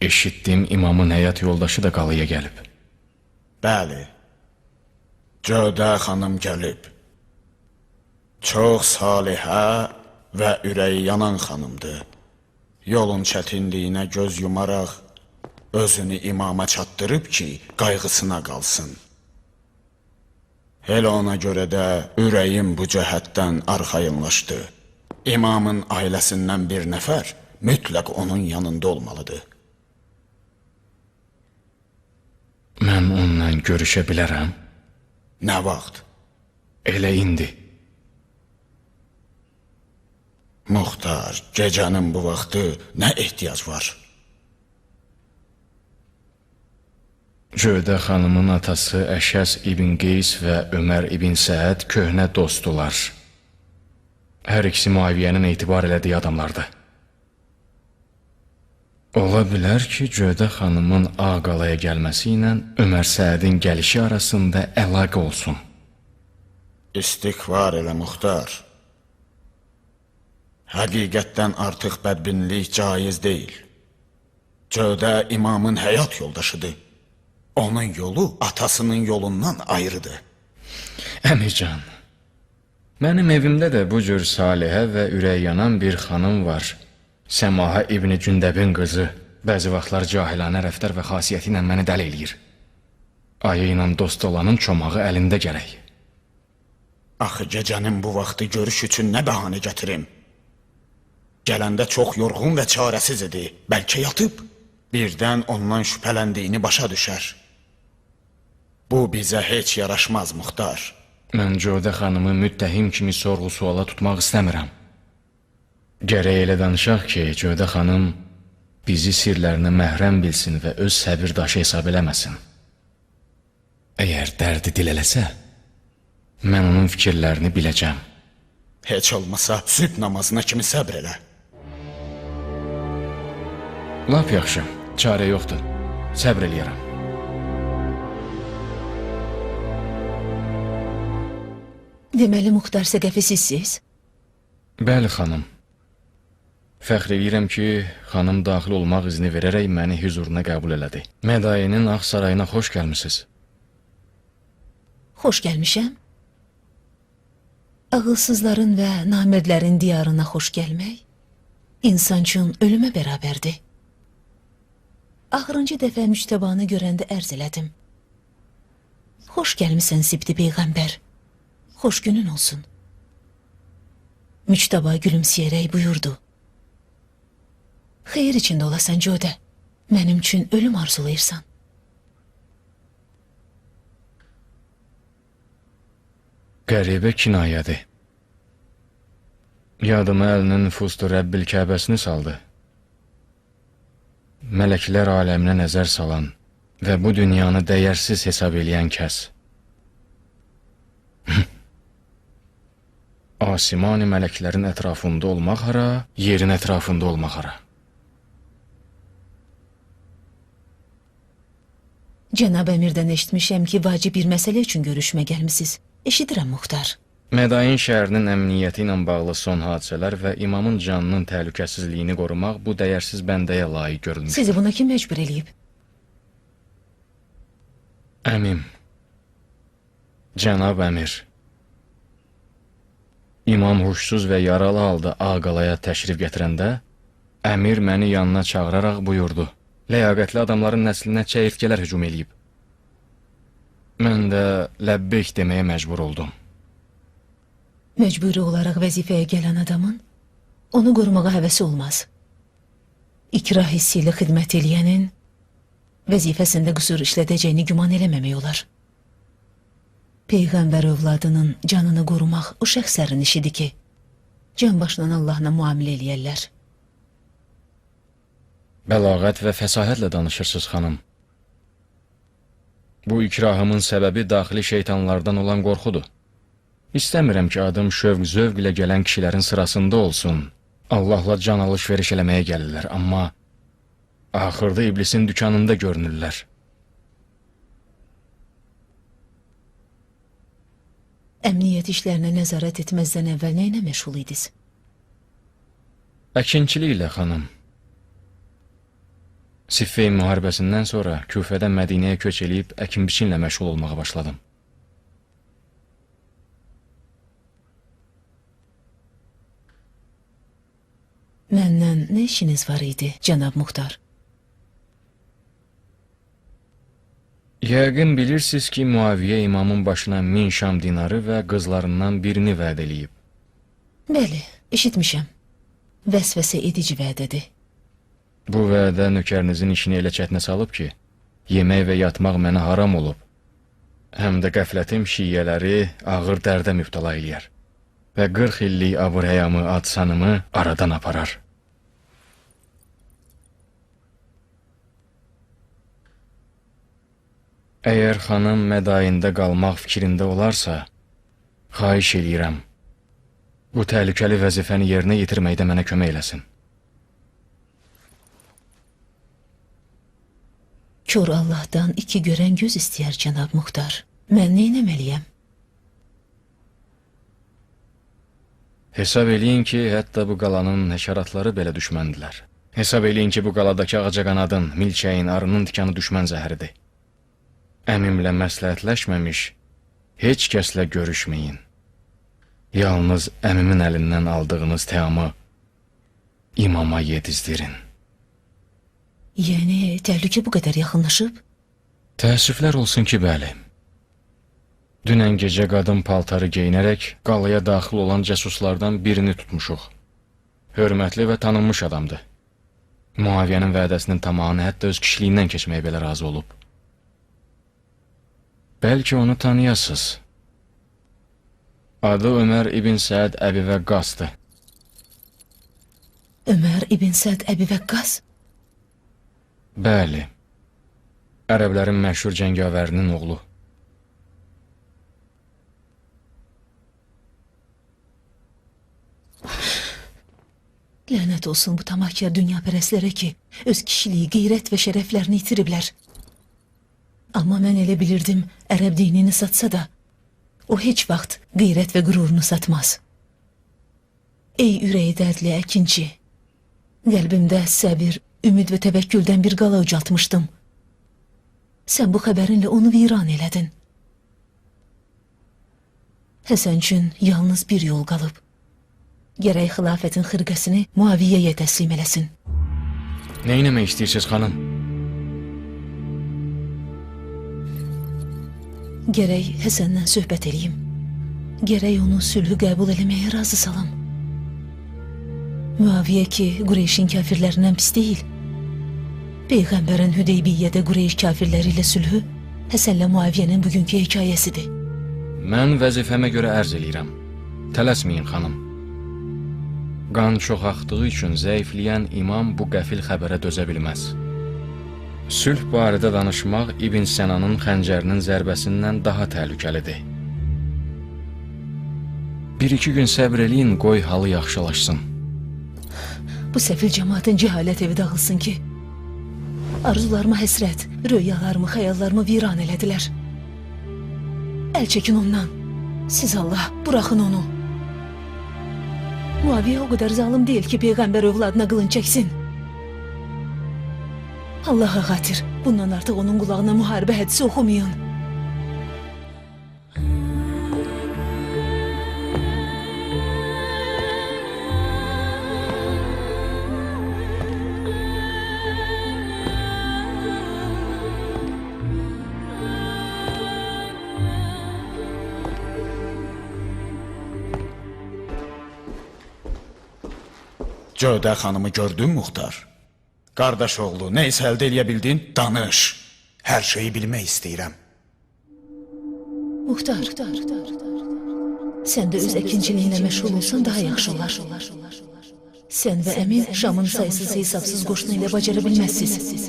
Eşitdim imamın həyat yoldaşı da qalaya gəlib. Bəli. Cödə xanım gəlib. Çox salihə və ürəyi yanan xanımdır. Yolun çətinliyinə göz yumaraq özünü imama çatdırıb ki, qayğısına qalsın. Elə ona görə də ürəyim bu cəhətdən arxayınlaşdı. İmamın ailəsindən bir nəfər mütləq onun yanında olmalıdır. Mən onunla görüşə bilərəm. Nə vaxt? Elə indi. Muxtar, gecənin bu vaxtı nə ehtiyac var? Cödə xanımın atası Əşəs ibn Qeys və Ömər ibn Səəd köhnə dostdular. Hər ikisi Muaviyyənin etibar elədiyi adamlardı. Ola bilər ki, Cödə xanımın Ağqalaya gəlməsi ilə Ömər Səədin gəlişi arasında əlaqə olsun. İstighfar elə Muxtar. Həqiqətdən artıq bədbinlik caiz deyil. Cödə imamın həyat yoldaşıdır. Onun yolu atasının yolundan ayrıdır. Əmican, mənim evimdə də bu cür salihə və ürək yanan bir xanım var. Səmaha İbni Gündəbin qızı. Bəzi vaxtlar cahilanə rəftar və xasiyyəti ilə məni dəli eləyir. Ayı ilə dost olanın çomağı əlində gərək. Axı gecənin bu vaxtı görüş üçün nə bəhanə gətirim? Gələndə çox yorğun və çarəsiz idi. Bəlkə yatıb. Birdən ondan şübhələndiyini başa düşər. Bu bizə heç yaraşmaz Muxtar. Mən Codə xanımı müttəhim kimi sorğu-suala tutmaq istəmirəm. Gərək elə danışaq ki, Codə xanım bizi sirlərinə məhrəm bilsin və öz səbirdaşı hesab eləməsin. Əgər dərdi dil eləsə, mən onun fikirlərini biləcəm. Heç olmasa sübh namazına kimi səbr elə. Lap yaxşı, çarə yoxdur. Səbr eləyərəm. Deməli Muxtar Səqəfi sizsiz? Bəli, xanım. Fəxr edirəm ki, xanım daxil olmaq izni verərək məni huzuruna qəbul elədi. Mədayinin Ağ sarayına xoş gəlmisiniz. Xoş gəlmişəm. Ağılsızların və namərdlərin diyarına xoş gəlmək insan üçün ölümə bərabərdir. Axırıncı dəfə müştəbanı görəndə ərz elədim. Xoş gəlmisən Sibti peyğəmbər. Xoş günün olsun. Müçtəba gülümsəyərək buyurdu. Xeyir içində olasan Codə. Mənim üçün ölüm arzulayırsan. Qəribə kinayədir. Yadıma əlinin fustu Rəbbil Kəbəsini saldı. Mələklər aləminə nəzər salan və bu dünyanı dəyərsiz hesab eləyən kəs. Asimani mələklərin ətrafında olmaq hara, yerin ətrafında olmaq hara. Cənab əmirdən eşitmişəm ki, vacib bir məsələ üçün görüşmə gəlmisiniz. Eşidirəm Muxtar. Mədain şəhərinin əmniyyəti ilə bağlı son hadisələr və imamın canının təhlükəsizliyini qorumaq bu dəyərsiz bəndəyə layiq görülmüş. Sizi buna kim məcbur eləyib? Əmim. Cənab əmir. İmam huşsuz və yaralı halda Ağqalaya təşrif gətirəndə əmir məni yanına çağıraraq buyurdu. Ləyaqətli adamların nəslinə çəyirtkələr hücum eləyib. Mən də ləbbeyk deməyə məcbur oldum. Məcburi olaraq vəzifəyə gələn adamın onu qorumağa həvəsi olmaz. İkrah hissi ilə xidmət eləyənin vəzifəsində qüsur işlədəcəyini güman eləməmək olar. Peyğəmbər övladının canını qorumaq o şəxslərin işidir ki, can başla Allahla müamilə eləyərlər. Bəlağət və fəsahətlə danışırsınız, xanım. Bu ikrahımın səbəbi daxili şeytanlardan olan qorxudur. İstəmirəm ki, adım şövq-zövq ilə gələn kişilərin sırasında olsun. Allahla can alış-veriş eləməyə gəlirlər, amma axırda iblisin dükanında görünürlər. Əmniyyət işlərinə nəzarət etməzdən əvvəl nə ilə məşğul idiniz? Əkinçiliklə, xanım. Siffeyn müharibəsindən sonra Küfədən Mədinəyə köç eləyib əkin-biçinlə məşğul olmağa başladım. Məndən nə işiniz var idi, cənab Muxtar? Yəqin bilirsiniz ki, Muaviyə imamın başına min şam dinarı və qızlarından birini vəd eləyib. Bəli, eşitmişəm. Vəsvəsə edici vədədir. Bu vədə nökərinizin işini elə çətinə salıb ki, yemək və yatmaq mənə haram olub. Həm də qəflətim şiyyələri ağır dərdə mübtəla eləyər və 40 illik abur-həyamı, ad-sanımı aradan aparar. Əgər xanım mədayində qalmaq fikrində olarsa, xahiş eləyirəm. Bu təhlükəli vəzifəni yerinə yetirməkdə mənə kömək eləsin. Kör Allahdan iki görən göz istəyər cənab Muxtar. Mən nə etməliyəm? Hesab eləyin ki, hətta bu qalanın həşəratları belə düşməndilər. Hesab eləyin ki, bu qaladakı ağcaqanadın, milçəyin, arının tikanı düşmən zəhəridir. Əmimlə məsləhətləşməmiş, heç kəslə görüşməyin. Yalnız əmimin əlindən aldığınız təamı imama yedizdirin. Yəni təhlükə bu qədər yaxınlaşıb? Təəssüflər olsun ki, bəli. Dünən gecə qadın paltarı geyinərək qalaya daxil olan cəsuslardan birini tutmuşuq. Hörmətli və tanınmış adamdır. Muaviyyənin vədəsinin tamamını hətta öz kişiliyindən keçməyə belə razı olub. Bəlkə onu tanıyasınız. Adı Ömər İbn Səd Əbi Vəqqasdır. Ömər İbn Səd Əbi Vəqqas? Bəli. Ərəblərin məşhur cəngavərinin oğlu. Lənət olsun bu tamahkar dünyapərəstlərə ki, öz kişiliyi, qeyrət və şərəflərini itiriblər. Amma mən elə bilirdim, ərəb dinini satsa da, o heç vaxt qeyrət və qürurunu satmaz. Ey ürəyi dərdli əkinçi, qəlbimdə səbir, ümid və təvəkküldən bir qala ucaltmışdım. Sən bu xəbərinlə onu viran elədin. Həsən üçün yalnız bir yol qalıb. Gərək xilafətin xırqəsini Muaviyyəyə təslim eləsin. Nə etmək istəyirsiniz, xanım? Gərək Həsəndən söhbət eləyim. Gərək onu sülhü qəbul eləməyə razı salam. Muaviyyə ki, Qureyşin kafirlərindən pis deyil. Peyğəmbərin Hüdeybiyyədə Qureyş kafirləri ilə sülhü Həsənlə Muaviyyənin bugünkü hekayəsidir. Mən vəzifəmə görə ərz eləyirəm. Tələsməyin, xanım. Qan çox axdığı üçün zəifləyən imam bu qəfil xəbərə dözə bilməz. Sülh barədə danışmaq İbn Sənanın xəncərinin zərbəsindən daha təhlükəlidir. Bir-iki gün səbr eləyin, qoy halı yaxşılaşsın. Bu səfil cəmaatın cəhalət evi dağılsın ki, arzularıma həsrət, röyalarımı, xəyallarımı viran elədilər. Əl çəkin ondan. Siz Allah, buraxın onu. Muaviyə o qədər zalım deyil ki, Peyğəmbər övladına qılın çəksin. Allaha xatir, bundan artıq onun qulağına müharibə hədisi oxumayın. Cödə xanımı gördün Muxtar? Qardaş oğlu, nə isə əldə eləyə bildin? Danış. Hər şeyi bilmək istəyirəm. Muxtar, sən də öz əkinçiliyinə məşğul olsan daha yaxşı olar. Sən və əmin Şamın sayısız hesabsız qoşunu ilə bacara bilməzsiniz.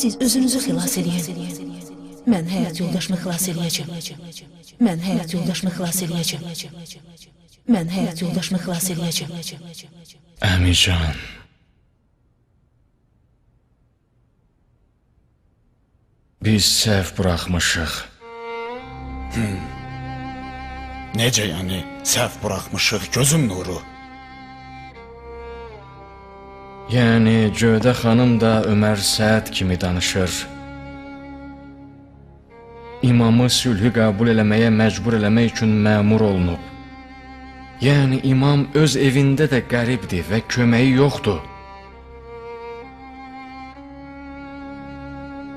Siz özünüzü xilas eləyin. Mən həyat yoldaşımı xilas eləyəcəm. Mən həyat yoldaşımı xilas eləyəcəm. Mən həyat yoldaşımı xilas eləyəcəm. Əmican. Biz səhv buraxmışıq. Necə yəni? Səhv buraxmışıq gözüm nuru. Yəni Göydə xanım da Ömər Səd kimi danışır. İmamı sülhü qəbul eləməyə məcbur eləmək üçün məmur olunub. Yəni imam öz evində də qəribdir və köməyi yoxdur.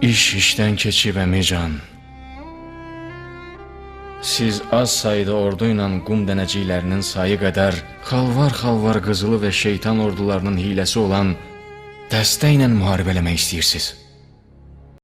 İş işdən keçib əmican. Siz az sayda ordu ilə qum dənəciklərinin sayı qədər xalvar-xalvar qızılı və şeytan ordularının hiləsi olan dəstə ilə müharibə eləmək istəyirsiniz.